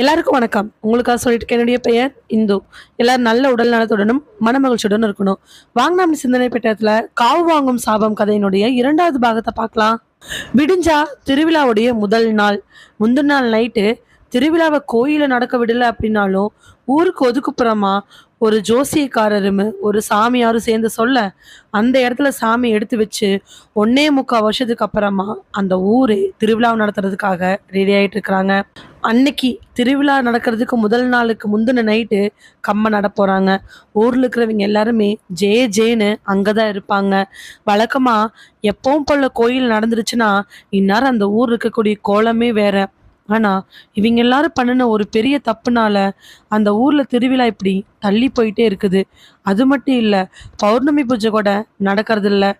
எல்லாருக்கும் வணக்கம். உங்களுக்காக சொல்லிட்டு என்னுடைய பெயர் இந்து. எல்லாரும் நல்ல உடல் நலத்துடனும் மனமகிழ்ச்சியுடன் இருக்கணும். வாங்கினாம் சிந்தனை பெட்டத்துல காவு வாங்கும் சாபம் கதையினுடைய இரண்டாவது பாகத்தை பார்க்கலாம். விடிஞ்சா திருவிழாவுடைய முதல் நாள். முந்தின நாள் நைட்டு திருவிழாவை கோயிலில் நடக்க விடலை அப்படின்னாலும் ஊருக்கு ஒதுக்குப்புறமா ஒரு ஜோசியக்காரரும் ஒரு சாமியாரும் சேர்ந்து சொல்ல அந்த இடத்துல சாமி எடுத்து வச்சு ஒன்னே முக்கால் வருஷத்துக்கு அப்புறமா அந்த ஊரே திருவிழா நடத்துறதுக்காக ரெடி ஆகிட்டு இருக்கிறாங்க. அன்னைக்கு திருவிழா நடக்கிறதுக்கு முதல் நாளுக்கு முந்தின நைட்டு கம்ம நட போகிறாங்க ஊரில் இருக்கிறவங்க எல்லாருமே ஜே ஜேன்னு அங்கே தான் இருப்பாங்க. வழக்கமாக எப்பவும் போல கோயில் நடந்துருச்சுன்னா இந்நேரம் அந்த ஊர் இருக்கக்கூடிய கோலமே வேற. ஆனால் இவங்க எல்லாரும் பண்ணின ஒரு பெரிய தப்புனால அந்த ஊரில் திருவிழா இப்படி தள்ளி போயிட்டே இருக்குது. அது மட்டும் இல்லை பௌர்ணமி பூஜை கூட நடக்கிறது இல்லை.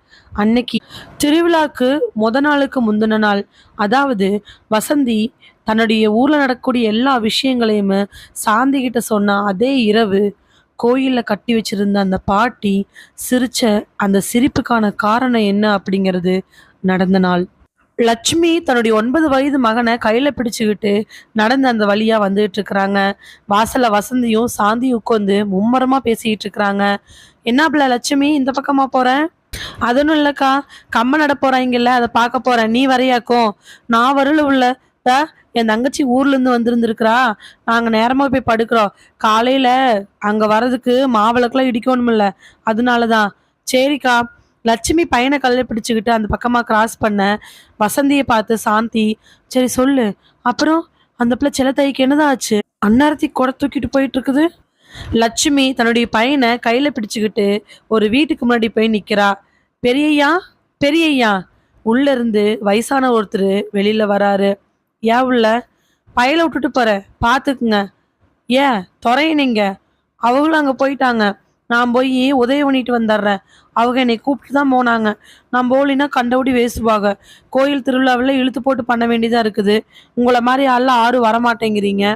அன்னைக்கு திருவிழாக்கு முத நாளுக்கு முந்தின நாள். அதாவது வசந்தி தன்னுடைய ஊரில் நடக்கக்கூடிய எல்லா விஷயங்களையுமே சாந்தி கிட்ட சொன்ன அதே இரவு கோயிலில் கட்டி வச்சிருந்த அந்த பாட்டி சிரிச்ச அந்த சிரிப்புக்கான காரணம் என்ன அப்படிங்கிறது நடந்த நாள். லட்சுமி தன்னுடைய ஒன்பது வயது மகனை கையில் பிடிச்சுக்கிட்டு நடந்து அந்த வழியாக வந்துகிட்டு இருக்கிறாங்க. வாசலில் வசந்தியும் சாந்தியும் உட்காந்து மும்மரமாக பேசிக்கிட்டு இருக்கிறாங்க. என்ன லட்சுமி இந்த பக்கமாக போகிறேன் அது ஒன்றும் இல்லைக்கா கம்ம நட போறாங்கல்ல அதை பார்க்க போகிறேன் நீ வரையாக்கும் நான் வரல உள்ள. என் தங்கச்சி ஊர்லேருந்து வந்திருந்துருக்குறா. நாங்கள் நேரமாக போய் படுக்கிறோம். காலையில் அங்கே வர்றதுக்கு இடிக்கணுமில்ல அதனால தான் சரிக்கா. லட்சுமி பையனை கல்ல பிடிச்சிக்கிட்டு அந்த பக்கமாக கிராஸ் பண்ண வசந்தியை பார்த்து சாந்தி சரி சொல்லு. அப்புறம் அந்த பிள்ளை செல்லத்தாய்க்கு என்னதான் ஆச்சு? அன்னாரத்தி கொடை தூக்கிட்டு போயிட்டு இருக்குது. லட்சுமி தன்னுடைய பையனை கையில் பிடிச்சுக்கிட்டு ஒரு வீட்டுக்கு முன்னாடி போய் நிற்கிறா பெரியய்யா பெரியய்யா உள்ளேருந்து வயசான ஒருத்தர் வெளியில் வராரு. ஏன் உள்ள? பையில விட்டுட்டு போகிற பார்த்துக்குங்க ஏன் துறையினீங்க அவங்களும் அங்கே போயிட்டாங்க. நான் போய் உதவி பண்ணிட்டு வந்துடுறேன். அவங்க என்னை கூப்பிட்டு தான் போனாங்க. நான் போலினா கண்டபடி பேசுவாங்க கோயில் திருவிழாவில் இழுத்து போட்டு பண்ண வேண்டியதாக இருக்குது. உங்களை மாதிரி ஆள் ஆறு வரமாட்டேங்கிறீங்க.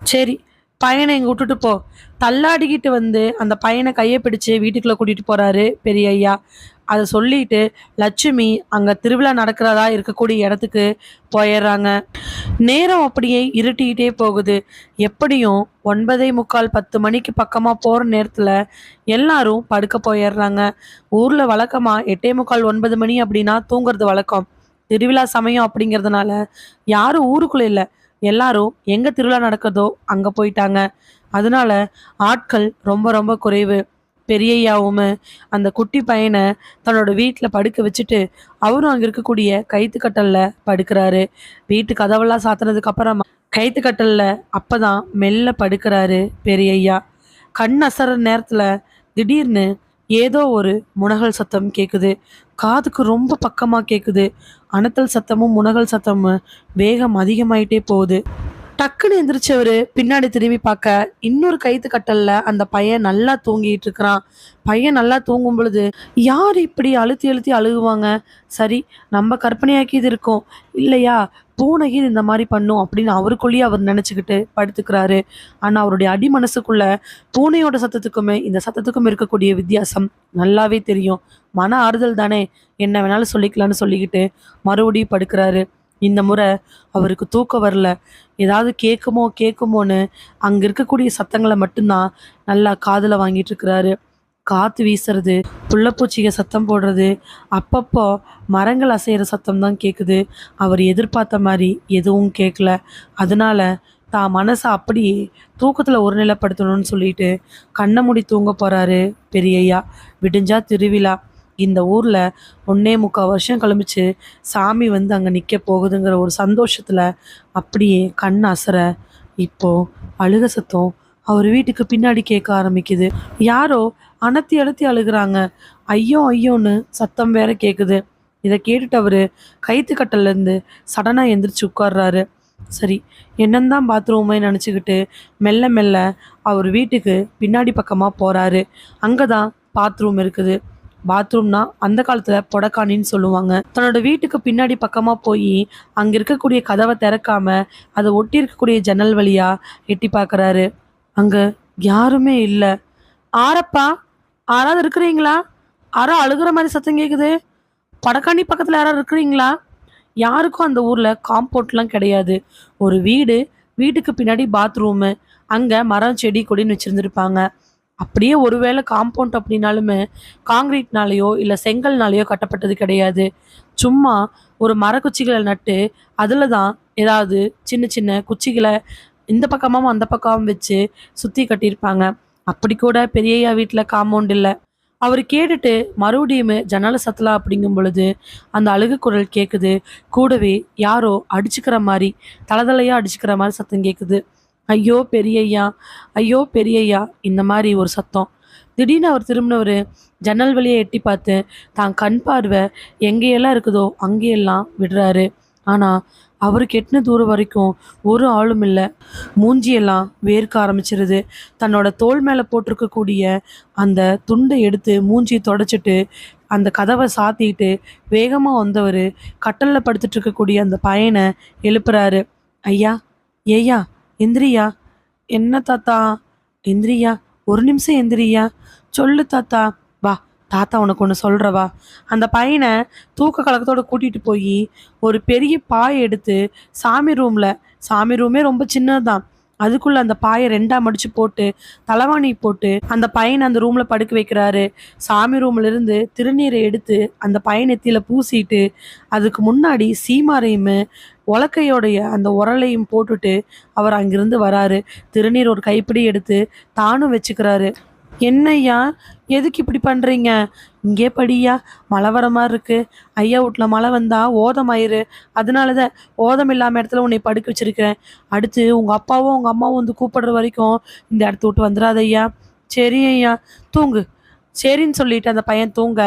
சரி பையனை இங்கே விட்டுட்டு போ. தள்ளாடிக்கிட்டு வந்து அந்த பையனை கையை பிடிச்சு வீட்டுக்குள்ளே கூட்டிகிட்டு போகிறாரு பெரிய ஐயா. அதை சொல்லிட்டு லட்சுமி அங்கே திருவிழா நடக்கிறதா இருக்கக்கூடிய இடத்துக்கு போயிடுறாங்க. நேரம் அப்படியே இருட்டிக்கிட்டே போகுது. எப்படியும் ஒன்பதே முக்கால் பத்து மணிக்கு பக்கமாக போகிற நேரத்தில் எல்லாரும் படுக்க போயிடுறாங்க. ஊரில் வழக்கமாக எட்டே முக்கால் ஒன்பது மணி அப்படின்னா தூங்குறது வழக்கம். திருவிழா சமயம் அப்படிங்கிறதுனால யாரும் ஊருக்குள்ளே இல்லை. எல்லாரும் எங்கே திருவிழா நடக்குதோ அங்கே போயிட்டாங்க. அதனால ஆட்கள் ரொம்ப ரொம்ப குறைவு. பெரியய்யாவும் அந்த குட்டி பையனை தன்னோட வீட்டில் படுக்க வச்சுட்டு அவரும் அங்கே இருக்கக்கூடிய கைத்து படுக்கிறாரு. வீட்டு கதவெல்லாம் சாத்தினதுக்கு அப்புறமா கைத்து அப்போ தான் மெல்ல படுக்கிறாரு பெரியய்யா. கண் அசற நேரத்தில் திடீர்னு ஏதோ ஒரு முனகல் சத்தம் கேட்குது காதுக்கு ரொம்ப பக்கமாக கேட்குது அனத்தல் சத்தமும் முனகல் சத்தமும் வேகம் அதிகமாயிட்டே போகுது. டக்குன்னு எந்திரிச்சவர் பின்னாடி திரும்பி பார்க்க இன்னொரு கைத்து கட்டல்ல அந்த பையன் நல்லா தூங்கிட்டு இருக்கிறான். பையன் நல்லா தூங்கும் பொழுது யார் இப்படி அழுத்தி அழுத்தி அழுகுவாங்க? சரி நம்ம கற்பனையாக்கியது இருக்கோம். இல்லையா? பூனைக்கு இந்த மாதிரி பண்ணும் அப்படின்னு அவருக்குள்ளேயே அவர் நினச்சிக்கிட்டு படுத்துக்கிறாரு. ஆனால் அவருடைய அடி மனசுக்குள்ள பூனையோட சத்தத்துக்குமே இந்த சத்தத்துக்கும் இருக்கக்கூடிய வித்தியாசம் நல்லாவே தெரியும். மன ஆறுதல் தானே? என்ன வேணாலும் சொல்லிக்கலாம்னு சொல்லிக்கிட்டு மறுபடியும் படுக்கிறாரு. இந்த முறை அவருக்கு தூக்கம் வரல. ஏதாவது கேட்குமோ கேட்குமோன்னு அங்கே இருக்கக்கூடிய சத்தங்களை மட்டும்தான் நல்லா காதில் வாங்கிட்டு இருக்கிறாரு. காற்று வீசுறது புள்ளப்பூச்சிக சத்தம் போடுறது அப்பப்போ மரங்கள் அசைகிற சத்தம் தான் கேட்குது அவர் எதிர்பார்த்த மாதிரி எதுவும் கேட்கல அதனால தான் மனசை அப்படி தூக்கத்தில் ஒருநிலைப்படுத்தணும்னு சொல்லிட்டு கண்ணை மூடி தூங்க போகிறாரு பெரியய்யா. விடிஞ்சா திருவிழா. இந்த ஊரில் ஒன்னே முக்கால் வருஷம் கழிச்சு சாமி வந்து அங்கே நிற்க போகுதுங்கிற ஒரு சந்தோஷத்தில் அப்படியே கண் அசர இப்போது அழுக சத்தம். அவர் வீட்டுக்கு பின்னாடி கேட்க ஆரம்பிக்குது. யாரோ அனத்தி அழுத்தி அழுகிறாங்க. ஐயோ ஐயோன்னு சத்தம் வேற கேட்குது இதை கேட்டுட்டு அவர் கைத்து சடனாக எந்திரிச்சு உட்கார்றாரு. சரி என்னந்தான் பாத்ரூமே நினச்சிக்கிட்டு மெல்ல மெல்ல அவர் வீட்டுக்கு பின்னாடி பக்கமாக போகிறாரு அங்கே தான் பாத்ரூம் இருக்குது. பாத்ரூம்னா அந்த காலத்தில் பொடக்கானின்னு சொல்லுவாங்க. தன்னோட வீட்டுக்கு பின்னாடி பக்கமாக போய் அங்கே இருக்கக்கூடிய கதவை திறக்காம அதை ஒட்டி இருக்கக்கூடிய ஜன்னல் வழியா எட்டி பார்க்குறாரு. அங்கே யாருமே இல்லை. ஆரப்பா யாராவது இருக்கிறீங்களா? யாரோ அழுகிற மாதிரி சத்தம் கேட்குது படக்காணி பக்கத்தில் யாராவது இருக்கிறீங்களா? யாருக்கும் அந்த ஊரில் காம்பவுண்ட்லாம் கிடையாது. ஒரு வீடு வீட்டுக்கு பின்னாடி பாத்ரூமு அங்கே மரம் செடி கொடின்னு வச்சுருந்துருப்பாங்க. அப்படியே ஒருவேளை காம்பவுண்ட் அப்படின்னாலுமே காங்கிரீட்னாலேயோ இல்லை செங்கல்னாலேயோ கட்டப்பட்டது கிடையாது. சும்மா ஒரு மரக்குச்சிகளை நட்டு அதில் தான் ஏதாவது சின்ன சின்ன குச்சிகளை இந்த பக்கமாகவும் அந்த பக்கமும் வச்சு சுற்றி கட்டியிருப்பாங்க. அப்படி கூட பெரியய்யா வீட்டில் காம்பவுண்ட் இல்லை. அவர் கேட்டுட்டு மறுபடியும் ஜன்னல சத்தலா? அப்படிங்கும் பொழுது அந்த அழுகு குரல் கேட்குது கூடவே யாரோ அடிச்சுக்கிற மாதிரி தலதலையாக அடிச்சுக்கிற மாதிரி சத்தம் கேட்குது ஐயோ பெரியய்யா ஐயோ பெரியய்யா இந்த மாதிரி ஒரு சத்தம். திடீர்னு அவர் திரும்பினவர் ஜன்னல் வழியை எட்டி பார்த்து தான் கண் பார்வை எங்கேயெல்லாம் இருக்குதோ அங்கேயெல்லாம் விடுறாரு. ஆனால் அவருக்கு எட்டின தூரம் வரைக்கும் ஒரு ஆளும் இல்லை. மூஞ்சியெல்லாம் வேர்க்க ஆரம்பிச்சிருது. தன்னோட தோல் மேலே போட்டிருக்கக்கூடிய அந்த துண்டை எடுத்து மூஞ்சி தொடச்சிட்டு அந்த கதவை சாத்திட்டு வேகமாக வந்தவர் கட்டலில் படுத்துட்டு இருக்கக்கூடிய அந்த பையனை எழுப்புறாரு. ஐயா ஏய்யா எந்திரியா. என்ன தாத்தா? எந்திரியா. ஒரு நிமிஷம் எந்திரியா. சொல்லு தாத்தா. வா தாத்தா உனக்கு ஒன்று சொல்கிறவா அந்த பையனை தூக்க கலக்கத்தோடு கூட்டிகிட்டு போய் ஒரு பெரிய பாயை எடுத்து சாமி ரூமில் சாமி ரூமே ரொம்ப சின்னதுதான். அதுக்குள்ளே அந்த பாயை ரெண்டாக மடித்து போட்டு தலைவாணி போட்டு அந்த பையனை அந்த ரூமில் படுக்க வைக்கிறாரு. சாமி ரூம்ல இருந்து திருநீரை எடுத்து அந்த பையனெத்தியில் பூசிட்டு அதுக்கு முன்னாடி சீமாரையும் உலக்கையோடைய அந்த உரலையும் போட்டுட்டு அவர் அங்கிருந்து வராரு. திருநீர் ஒரு கைப்பிடி எடுத்து தானும் வச்சுக்கிறாரு. என்னய்யா? எதுக்கு இப்படி பண்ணுறீங்க இங்கே படியா மழை வர மாதிரி இருக்கு. ஐயா வீட்டில் மழை வந்தால் ஓதமாயிரு அதனால தான் ஓதம் இல்லாமல் இடத்துல உன்னை படுக்க வச்சுருக்கிறேன். அடுத்து உங்கள் அப்பாவும் உங்கள் அம்மாவும் வந்து கூப்பிடுற வரைக்கும் இந்த இடத்த விட்டு வந்துடாத ஐயா சரி ஐயா தூங்கு. சரின்னு சொல்லிட்டு அந்த பையன் தூங்க.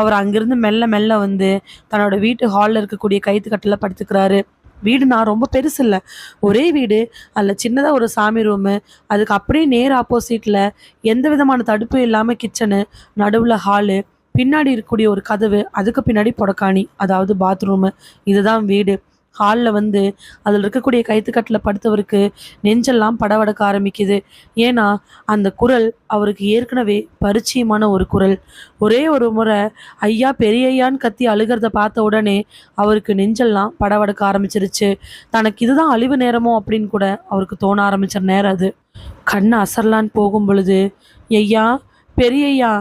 அவர் அங்கிருந்து மெல்ல மெல்ல வந்து தன்னோட வீட்டு ஹாலில் இருக்கக்கூடிய கைத்து கட்டில் படுத்துக்கிறாரு. வீடு நான் ரொம்ப பெருசு இல்லை. ஒரே வீடு அதில் சின்னதாக ஒரு சாமி ரூமு அதுக்கு அப்படியே நேர் ஆப்போசிட்டில் எந்த விதமான தடுப்பும் இல்லாமல் கிச்சனு நடுவில் ஹாலு பின்னாடி இருக்கக்கூடிய ஒரு கதவு அதுக்கு பின்னாடி புடக்காணி அதாவது பாத்ரூமு இதுதான் வீடு. ஹாலில் வந்து அதில் இருக்கக்கூடிய கைத்துக்கட்டில் படுத்தவருக்கு நெஞ்செல்லாம் படவடக்க ஆரம்பிக்குது. ஏன்னா அந்த குரல் அவருக்கு ஏற்கனவே பரிச்சயமான ஒரு குரல். ஒரே ஒரு முறை ஐயா பெரியய்யான்னு கத்தி அழுகிறத பார்த்த உடனே அவருக்கு நெஞ்செல்லாம் படவடக்க ஆரம்பிச்சிருச்சு. தனக்கு இதுதான் அழிவு நேரமோ அப்படின்னு கூட அவருக்கு தோண ஆரம்பிச்ச நேரம் அது. கண்ணை அசரலான்னு போகும் பொழுது ஐயா பெரியய்யா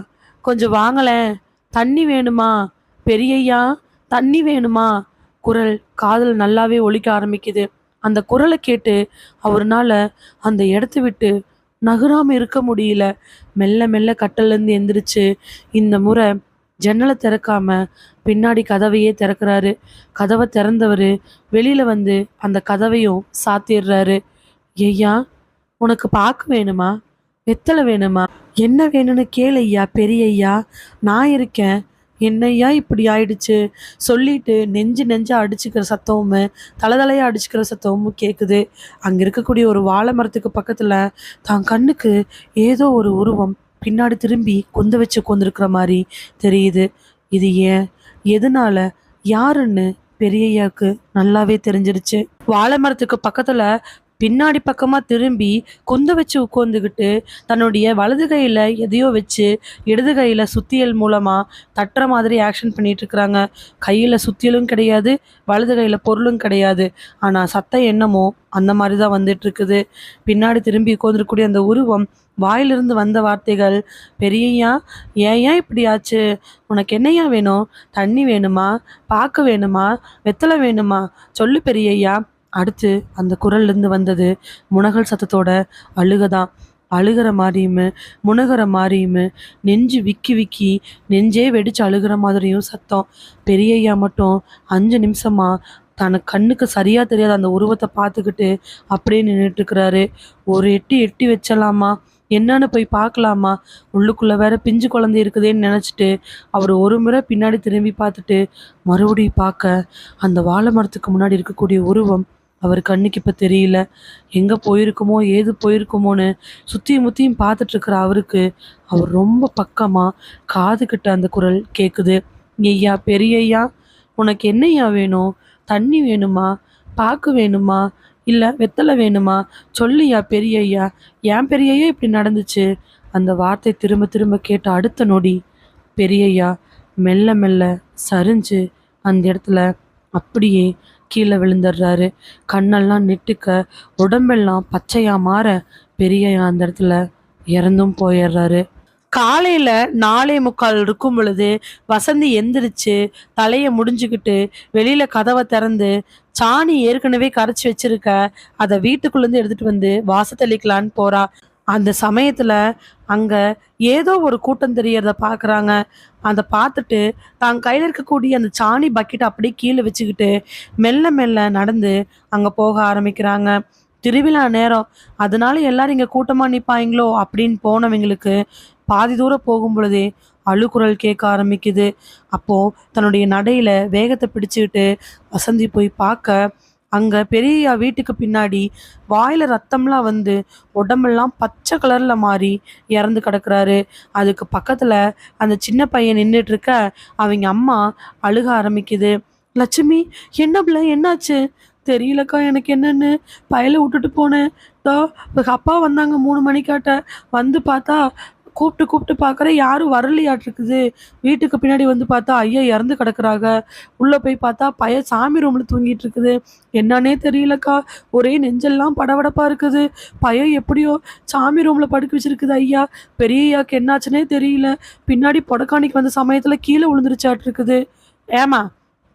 கொஞ்சம் வாங்கலேன் தண்ணி வேணுமா? பெரியய்யா தண்ணி வேணுமா? குரல் காதில் நல்லாவே ஒழிக்க ஆரம்பிக்குது. அந்த குரலை கேட்டு அவர்னால அந்த இடத்த விட்டு நகராம இருக்க முடியல. மெல்ல மெல்ல கட்டிலேருந்து எந்திரிச்சு இந்த முறை ஜன்னலை திறக்காம பின்னாடி கதவையே திறக்கிறாரு. கதவை திறந்தவர் வெளியில வந்து அந்த கதவையும் சாத்திடுறாரு. ஐயா உனக்கு பாக்கு வேணுமா? வெத்தலை வேணுமா? என்ன வேணும்னு கேளையா பெரியய்யா. நான் இருக்கேன். என்னய்யா இப்படி ஆயிடுச்சு? சொல்லிட்டு நெஞ்சு நெஞ்சு அடிச்சுக்கிற சத்தமும் தலைதலையா அடிச்சுக்கிற சத்தமும் கேட்குது அங்கே இருக்கக்கூடிய ஒரு வாழை மரத்துக்கு பக்கத்தில் தான் கண்ணுக்கு ஏதோ ஒரு உருவம் பின்னாடி திரும்பி கொந்த வச்சு கொந்திருக்கிற மாதிரி தெரியுது. இது ஏன்? எதனால? யாருன்னு பெரியய்யாவுக்கு நல்லாவே தெரிஞ்சிருச்சு. வாழை மரத்துக்கு பக்கத்தில் பின்னாடி பக்கமாக திரும்பி குந்த வச்சு உட்காந்துக்கிட்டு தன்னுடைய வலது கையில் எதையோ வச்சு இடது கையில் சுத்தியல் மூலமாக தட்டுற மாதிரி ஆக்ஷன் பண்ணிகிட்டு இருக்கிறாங்க. கையில் சுத்தியலும் கிடையாது வலது கையில் பொருளும் கிடையாது. ஆனால் சத்தம் என்னமோ அந்த மாதிரி தான் வந்துட்டுருக்குது பின்னாடி திரும்பி உட்காந்துருக்கக்கூடிய அந்த உருவம் வாயிலிருந்து வந்த வார்த்தைகள் பெரியயா ஏன் ஏன் இப்படி ஆச்சு? உனக்கு என்னையா வேணும்? தண்ணி வேணுமா? பாக்கு வேணுமா? வெத்தலை வேணுமா? சொல்லு பெரியய்யா. அடுத்து அந்த குரல்லேருந்து வந்தது முனகல் சத்தத்தோட அழுகதான். அழுகிற மாதிரியும் முனகிற மாதிரியும் நெஞ்சு விக்கி விக்கி நெஞ்சே வெடிச்சு அழுகிற மாதிரியும் சத்தம். பெரியய்யா மட்டும் அஞ்சு நிமிஷமா தனக்கு கண்ணுக்கு சரியாக தெரியாத அந்த உருவத்தை பார்த்துக்கிட்டு அப்படியே நின்றுட்டுருக்கிறாரு ஒரு எட்டி எட்டி வச்சலாமா? என்னன்னு போய் பார்க்கலாமா? உள்ளுக்குள்ளே வேற பிஞ்சு குழந்தை இருக்குதேன்னு நினச்சிட்டு அவர் ஒரு முறை பின்னாடி திரும்பி பார்த்துட்டு மறுபடியும் பார்க்க அந்த வாழை மரத்துக்கு முன்னாடி இருக்கக்கூடிய உருவம் அவர் கண்ணுக்கு இப்போ தெரியல. எங்கே போயிருக்குமோ ஏது போயிருக்குமோன்னு சுற்றியும் முத்தியும் பார்த்துட்ருக்குற அவருக்கு அவர் ரொம்ப பக்கமாக காதுகிட்ட அந்த குரல் கேட்குது ஐயா பெரியய்யா உனக்கு என்னய்யா வேணும்? தண்ணி வேணுமா? பாக்கு வேணுமா? இல்லை வெத்தலை வேணுமா? சொல்லியா பெரியய்யா ஏன் பெரியய்யா இப்படி நடந்துச்சு? அந்த வார்த்தை திரும்ப திரும்ப கேட்ட அடுத்த நொடி பெரியய்யா மெல்ல மெல்ல சரிஞ்சு அந்த இடத்துல அப்படியே கீழே விழுந்துடுறாரு. கண்ணெல்லாம் நெட்டுக்க உடம்பெல்லாம் பச்சையா மாற பெரிய அந்த இடத்துல இறந்தும் போயிடுறாரு. காலையில நாலே முக்கால் இருக்கும் பொழுது வசந்தி எந்திரிச்சு தலையை முடிஞ்சுக்கிட்டு வெளியில கதவை திறந்து சாணி ஏற்கனவே கரைச்சி வச்சிருக்க அதை வீட்டுக்குள்ள இருந்து எடுத்துட்டு வந்து வாசத்தளிக்கலான்னு போறா. அந்த சமயத்தில் அங்கே ஏதோ ஒரு கூட்டம் தெரியறத பார்க்குறாங்க அதை பார்த்துட்டு தான் கையில் இருக்கக்கூடிய அந்த சாணி பக்கெட் அப்படியே கீழே வச்சுக்கிட்டு மெல்ல மெல்ல நடந்து அங்கே போக ஆரம்பிக்கிறாங்க. திருவிழா நேரம். அதனால எல்லாரும் இங்கே கூட்டமாக நிற்பாங்களோ அப்படின்னு போனவங்களுக்கு பாதி தூரம் போகும் பொழுதே அழுக்குரல் கேட்க ஆரம்பிக்குது. அப்போது தன்னுடைய நடையில் வேகத்தை பிடிச்சிக்கிட்டு வசந்தி போய் பார்க்க அங்க பெரியய்யா வீட்டுக்கு பின்னாடி வாயில ரத்தம்லாம் வந்து உடம்பெல்லாம் பச்சை கலர்ல மாறி இறந்து கிடக்குறாரு. அதுக்கு பக்கத்துல அந்த சின்ன பையன் நின்றுட்டு இருக்க அவங்க அம்மா அழுக ஆரம்பிக்குது. லட்சுமி என்ன பிள்ளை என்னாச்சு? தெரியலக்கா எனக்கு என்னன்னு. பயலை விட்டுட்டு போனேன். தோ அப்பா வந்தாங்க மூணு மணிக்காட்ட. வந்து பார்த்தா கூப்பிட்டு கூப்பிட்டு பார்க்குறேன் யாரும் வரலையாட்டிருக்குது. வீட்டுக்கு பின்னாடி வந்து பார்த்தா ஐயா இறந்து கிடக்குறாங்க. உள்ளே போய் பார்த்தா பையன் சாமி ரூமில் தூங்கிட்டு இருக்குது என்னன்னே தெரியலக்கா. ஒரே நெஞ்செல்லாம் படபடப்பாக இருக்குது. பையன் எப்படியோ சாமி ரூமில் படுக்க வச்சிருக்குது ஐயா. பெரிய ஐயாக்கு என்னாச்சுன்னே தெரியல. பின்னாடி புடக்காணிக்கு வந்த சமயத்தில் கீழே விழுந்துருச்சாட்டிருக்குது. ஏமா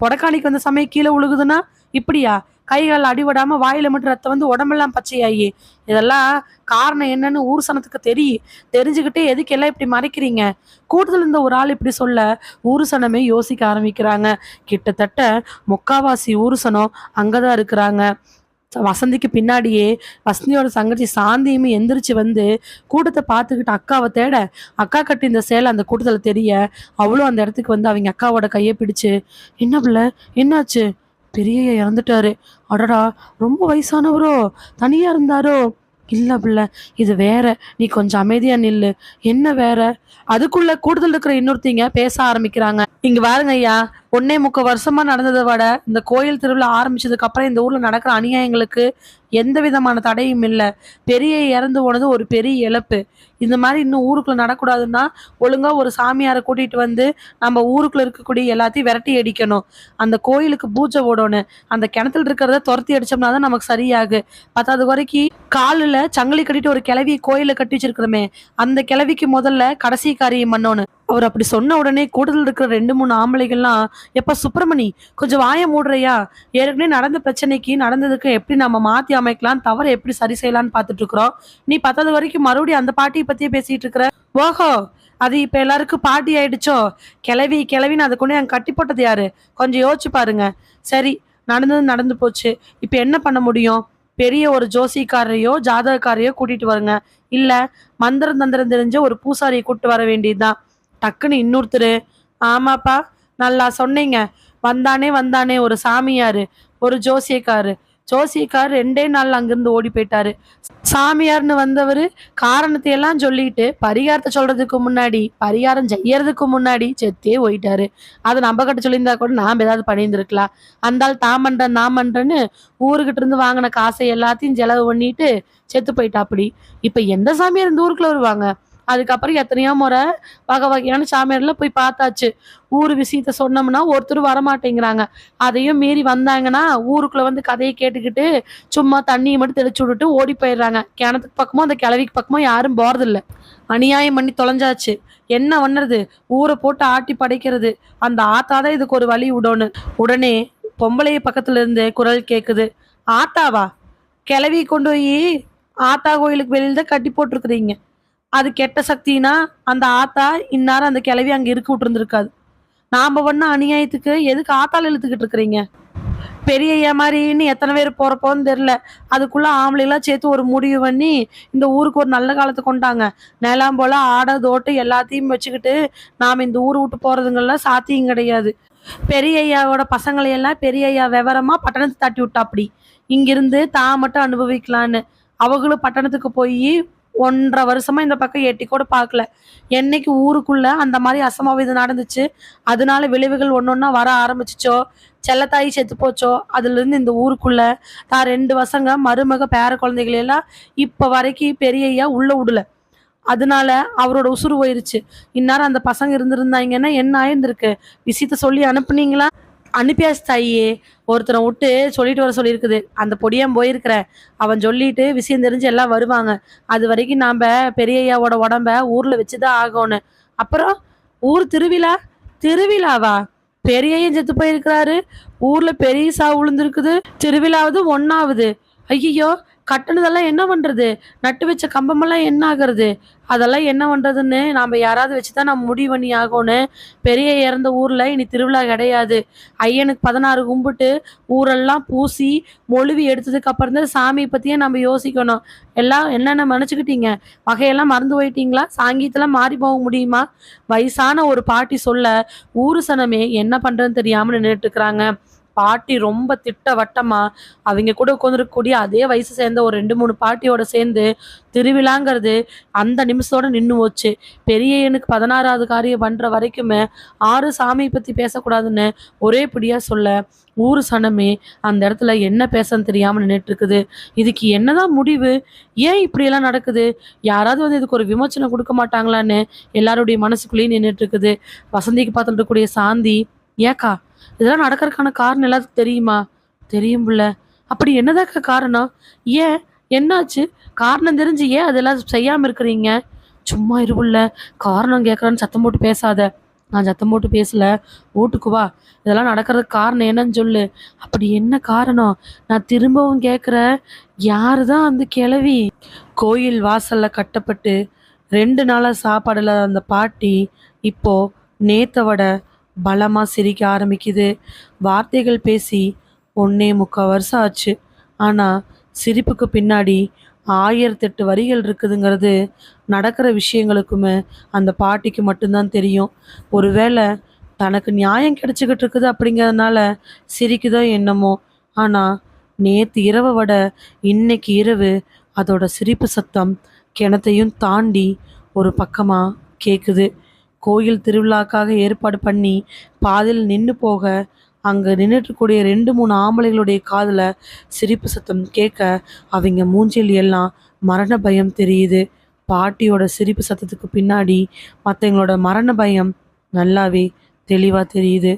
புடக்காணிக்கு வந்த சமயம் கீழே விழுகுதுன்னா இப்படியா? கைகள் அடிபடாம வாயில மட்டும் ரத்தம் வந்து உடம்பெல்லாம் பச்சையாகி. இதெல்லாம் காரணம் என்னன்னு ஊர் சனத்துக்கு தெரியும் தெரிஞ்சுக்கிட்டே எதுக்கு எல்லாம் இப்படி மறைக்கிறீங்க? கூட்டத்தில் இந்த ஒரு ஆள் இப்படி சொல்ல ஊர் சனமே யோசிக்க ஆரம்பிக்கிறாங்க. கிட்டத்தட்ட முக்காவாசி ஊர் சனம் அங்கதான் இருக்கிறாங்க. வசந்திக்கு பின்னாடியே வசந்தியோட சங்கச்சி சாந்தியுமே எந்திரிச்சு வந்து கூட்டத்தை பார்த்துக்கிட்டு அக்காவை தேட அக்கா கட்டி இந்த சேலை அந்த கூட்டத்தில் தெரிய அவ்வளோ அந்த இடத்துக்கு வந்து அவங்க அக்காவோட கையை பிடிச்சு என்ன பிள்ளை? என்னாச்சு? பெரியய்யா இறந்துட்டாரு. அடடா ரொம்ப வயசானவரோ? தனியா இருந்தாரோ? இல்ல பிள்ளை இது வேற. நீ கொஞ்சம் அமைதியா நில்லு. என்ன வேற? அதுக்குள்ள கூடுதல் இருக்கிற இன்னொருத்தீங்க பேச ஆரம்பிக்கிறாங்க. இங்க பாருங்க ஐயா ஒன்னே முக்க வருஷமா நடந்ததை விட இந்த கோயில் திருவிழா ஆரம்பிச்சதுக்கு அப்புறம் இந்த ஊர்ல நடக்கிற அநியாயங்களுக்கு எந்த விதமான தடையும் இல்லை. பெரிய இறந்து போனது ஒரு பெரிய இழப்பு. இந்த மாதிரி இன்னும் ஊருக்குள்ள நடக்கூடாதுன்னா ஒழுங்கா ஒரு சாமியாரை கூட்டிட்டு வந்து நம்ம ஊருக்குள்ள இருக்கக்கூடிய எல்லாத்தையும் விரட்டி அடிக்கணும். அந்த கோயிலுக்கு பூஜை போடணும். அந்த கிணத்துல இருக்கிறத துரத்தி அடிச்சோம்னா தான் நமக்கு சரியாகு பத்தாவது வரைக்கும் காலில் சங்கிலி கட்டிட்டு ஒரு கிளவி கோயில கட்டி வச்சிருக்கிறோமே அந்த கிளவிக்கு முதல்ல கடைசி காரியம் பண்ணோன்னு அவர் அப்படி சொன்ன உடனே கூட்டத்தில் இருக்கிற ரெண்டு மூணு ஆம்பளைகள்லாம் எப்ப சுப்பிரமணி கொஞ்சம் வாய மூடுறையா? ஏற்கனவே நடந்த பிரச்சனைக்கு நடந்ததுக்கு எப்படி நம்ம மாத்தி அமைக்கலாம் தவறை எப்படி சரி செய்யலாம்னு பார்த்துட்டு இருக்கிறோம் நீ பத்தாவது வரைக்கும் மறுபடியும் அந்த பாட்டியை பத்தியே பேசிட்டு இருக்கிற ஓஹோ அது இப்போ எல்லாருக்கும் பாட்டி ஆயிடுச்சோ? கிளவி கிளவின்னு அதை கொண்டு அங்க கட்டி போட்டது யாரு? கொஞ்சம் யோசிச்சு பாருங்க. சரி நடந்தது நடந்து போச்சு. இப்போ என்ன பண்ண முடியும்? பெரிய ஒரு ஜோசிக்காரரையோ ஜாதகக்காரையோ கூட்டிட்டு வருங்க. இல்ல மந்திரம் தந்திரம் தெரிஞ்ச ஒரு பூசாரியை கூப்பிட்டு வர வேண்டியதுதான். டக்குன்னு இன்னொருத்தர். ஆமாப்பா நல்லா சொன்னீங்க. வந்தானே வந்தானே ஒரு சாமியார் ஒரு ஜோசியக்காரு. ஜோசியக்கார் ரெண்டே நாள் அங்கிருந்து ஓடி போயிட்டாரு. சாமியார்னு வந்தவர் காரணத்தை எல்லாம் சொல்லிட்டு பரிகாரத்தை சொல்றதுக்கு முன்னாடி பரிகாரம் செய்யறதுக்கு முன்னாடி செத்தே போயிட்டாரு. அதை நம்ம கிட்ட சொல்லியிருந்தா கூட நாம் ஏதாவது பண்ணியிருந்துருக்கலாம். அந்தால் தாமன்றன் தான் பண்றேன் நான் ஊருக்கிட்ட இருந்து வாங்கின காசை எல்லாத்தையும் செலவு பண்ணிட்டு செத்து போயிட்டா அப்படி இப்ப எந்த சாமியார் இந்த ஊருக்குள்ள வருவாங்க? அதுக்கப்புறம் எத்தனையோ முறை வகை வகையான சாமியார்லாம் போய் பார்த்தாச்சு. ஊர் விஷயத்த சொன்னோம்னா ஒருத்தர் வரமாட்டேங்கிறாங்க. அதையும் மீறி வந்தாங்கன்னா ஊருக்குள்ள வந்து கதையை கேட்டுக்கிட்டு சும்மா தண்ணியை மட்டும் தெளிச்சு விட்டுட்டு ஓடி போயிடுறாங்க. கிணத்துக்கு பக்கமோ அந்த கிளவிக்கு பக்கமோ யாரும் போறதில்ல. அநியாயம் பண்ணி தொலைஞ்சாச்சு. என்ன பண்ணுறது ஊரை போட்டு ஆட்டி படைக்கிறது. அந்த ஆத்தாதான் இதுக்கு ஒரு வழி விடணும் உடனே பொம்பளைய பக்கத்துல இருந்து குரல் கேக்குது. ஆத்தாவா? கிளவி கொண்டு போய் ஆத்தா கோயிலுக்கு வெளியில தான் கட்டி போட்டிருக்குறீங்க. அது கெட்ட சக்தினா அந்த ஆத்தா இந்நேரம் அந்த கிளவி அங்க இருக்க விட்டுருந்துருக்காது. நாம பண்ண அநியாயத்துக்கு எதுக்கு ஆத்தால இழுத்துக்கிட்டு இருக்கிறீங்க? பெரிய ஏமாறின்னு மாதிரின்னு எத்தனை பேர் போறப்போன்னு தெரில அதுக்குள்ள ஆம்பளைலாம் சேர்த்து ஒரு முடிவு பண்ணி இந்த ஊருக்கு ஒரு நல்ல காலத்தை கொண்டாங்க. நிலம் போல ஆடை தோட்டு எல்லாத்தையும் வச்சுக்கிட்டு நாம் இந்த ஊர் விட்டு போறதுங்கெல்லாம் சாத்தியம் கிடையாது. பெரிய ஐயாவோட பசங்களையெல்லாம் பெரிய ஐயா விவரமா பட்டணத்தை தட்டி விட்டா அப்படி இங்கிருந்து தான் மட்டும் அனுபவிக்கலான்னு. அவங்களும் பட்டணத்துக்கு போய் ஒன்றரை வருஷமா இந்த பக்கம் எட்டி கூட பார்க்கல. என்னைக்கு ஊருக்குள்ள அந்த மாதிரி அசம்பாவிதம் நடந்துச்சு? அதனால விளைவுகள் ஒன்னொன்னா வர ஆரம்பிச்சிச்சோ? செல்லத்தாயி செத்து போச்சோ? அதுல இருந்து இந்த ஊருக்குள்ள தான் ரெண்டு வசங்க மருமக பேர குழந்தைகள் எல்லாம் இப்ப வரைக்கும் பெரிய உள்ளே உள்ள விடல அதனால அவரோட உசுறு போயிருச்சு. இந்நேரம் அந்த பசங்க இருந்திருந்தாங்கன்னா என்ன ஆயிருந்திருக்கு? விஷயத்த சொல்லி அனுப்புனீங்களா? அனுப்பியாச்சு தாயே? ஒருத்தனை விட்டு சொல்லிட்டு வர சொல்லியிருக்குது. அந்த பொடியன் போயிருக்கிறேன் அவன் சொல்லிட்டு விஷயம் தெரிஞ்சு எல்லாம் வருவாங்க. அது வரைக்கும் நாம் பெரியய்யாவோட உடம்ப ஊரில் வச்சு தான் ஆகணும். அப்புறம் ஊர் திருவிழா? திருவிழாவா? பெரியையும் செத்து போயிருக்கிறாரு. ஊர்ல பெரிய சாவு விழுந்திருக்குது. திருவிழாவது ஒன்னாவது ஐயோ கட்டுனதெல்லாம் என்ன பண்ணுறது நட்டு வச்ச கம்பமெல்லாம் என்ன ஆகிறது? அதெல்லாம் என்ன பண்ணுறதுன்னு நாம் யாராவது வச்சு தான் நம்ம முடிவு பண்ணி ஆகணும் பெரிய இறந்த ஊரில் இனி திருவிழா கிடையாது. ஐயனுக்கு பதினாறு கும்பிட்டு ஊரெல்லாம் பூசி மொழுவி எடுத்ததுக்கு அப்புறம் தான் சாமியை பற்றியே நம்ம யோசிக்கணும். எல்லாம் என்னென்ன நினைச்சுக்கிட்டீங்க வகையெல்லாம் மறந்து போயிட்டீங்களா? சாங்கியத்தெல்லாம் மாறி போக முடியுமா? வயசான ஒரு பாட்டி சொல்ல ஊரு சனமே என்ன பண்ணுறதுன்னு தெரியாமல் நின்றுட்டு இருக்கிறாங்க. பாட்டி ரொம்ப திட்டவட்டமா அவங்க கூட உட்காந்துருக்கக்கூடிய அதே வயசு சேர்ந்த ஒரு ரெண்டு மூணு பாட்டியோட சேர்ந்து திருவிழாங்கிறது அந்த நிமிஷத்தோட நின்று போச்சு. பெரியனுக்கு பதினாறாவது காரியம் பண்ணுற வரைக்குமே ஆறு சாமியை பற்றி பேசக்கூடாதுன்னு ஒரே பிடியாக சொல்ல ஊர் சனமே அந்த இடத்துல என்ன பேசன்னு தெரியாமல் நின்றுட்டுருக்குது இதுக்கு என்னதான் முடிவு? ஏன் இப்படியெல்லாம் நடக்குது? யாராவது வந்து இதுக்கு ஒரு விமோச்சனை கொடுக்க மாட்டாங்களான்னு எல்லாருடைய மனசுக்குள்ளேயும் நின்றுட்டுருக்குது வசந்திக்கு பார்த்துட்டு இருக்கக்கூடிய சாந்தி ஏக்கா இதெல்லாம் நடக்கிறதுக்கான காரணம் எல்லாத்துக்கும் தெரியுமா? தெரியும் புள்ள. அப்படி என்னதாக்கா காரணம்? ஏன்? என்னாச்சு? காரணம் தெரிஞ்சு ஏன் அதெல்லாம் செய்யாமல் இருக்கிறீங்க? சும்மா இருவுள்ள காரணம் கேட்கறேன்னு சத்தம் போட்டு பேசாத. நான் சத்தம் போட்டு பேசல. ஓட்டுக்கு வா. இதெல்லாம் நடக்கிறதுக்கு காரணம் என்னன்னு சொல்லு. அப்படி என்ன காரணம்? நான் திரும்பவும் கேட்குறேன் யாரு தான் அந்த கிளவி கோயில் வாசலில் கட்டப்பட்டு ரெண்டு நாளாக சாப்பாடில் அந்த பாட்டி இப்போ நேத்தவட பலமாக சிரிக்க ஆரம்பிக்குது. வார்த்தைகள் பேசி ஒன்னே முக்கால் வருஷம் ஆச்சு. ஆனால் சிரிப்புக்கு பின்னாடி ஆயிரத்தெட்டு வரிகள் இருக்குதுங்கிறது நடக்கிற விஷயங்களுக்குமே அந்த பாட்டிக்கு மட்டும்தான் தெரியும். ஒருவேளை தனக்கு நியாயம் கிடச்சிக்கிட்டு இருக்குது அப்படிங்கிறதுனால சிரிக்குதோ என்னமோ. ஆனால் நேற்று இரவை விட இன்னைக்கு இரவு அதோட சிரிப்பு சத்தம் கிணத்தையும் தாண்டி ஒரு பக்கமாக கேட்குது கோயில் திருவிழாக்காக ஏற்பாடு பண்ணி பாதியில் நின்று போக அங்கே நின்றுட்டுக்கூடிய ரெண்டு மூணு ஆம்பளைகளுடைய காதில் சிரிப்பு சத்தம் கேட்க அவங்க மூஞ்சில் எல்லாம் மரண பயம் தெரியுது. பாட்டியோட சிரிப்பு சத்தத்துக்கு பின்னாடி மற்றவங்களோட மரண பயம் நல்லாவே தெளிவாக தெரியுது.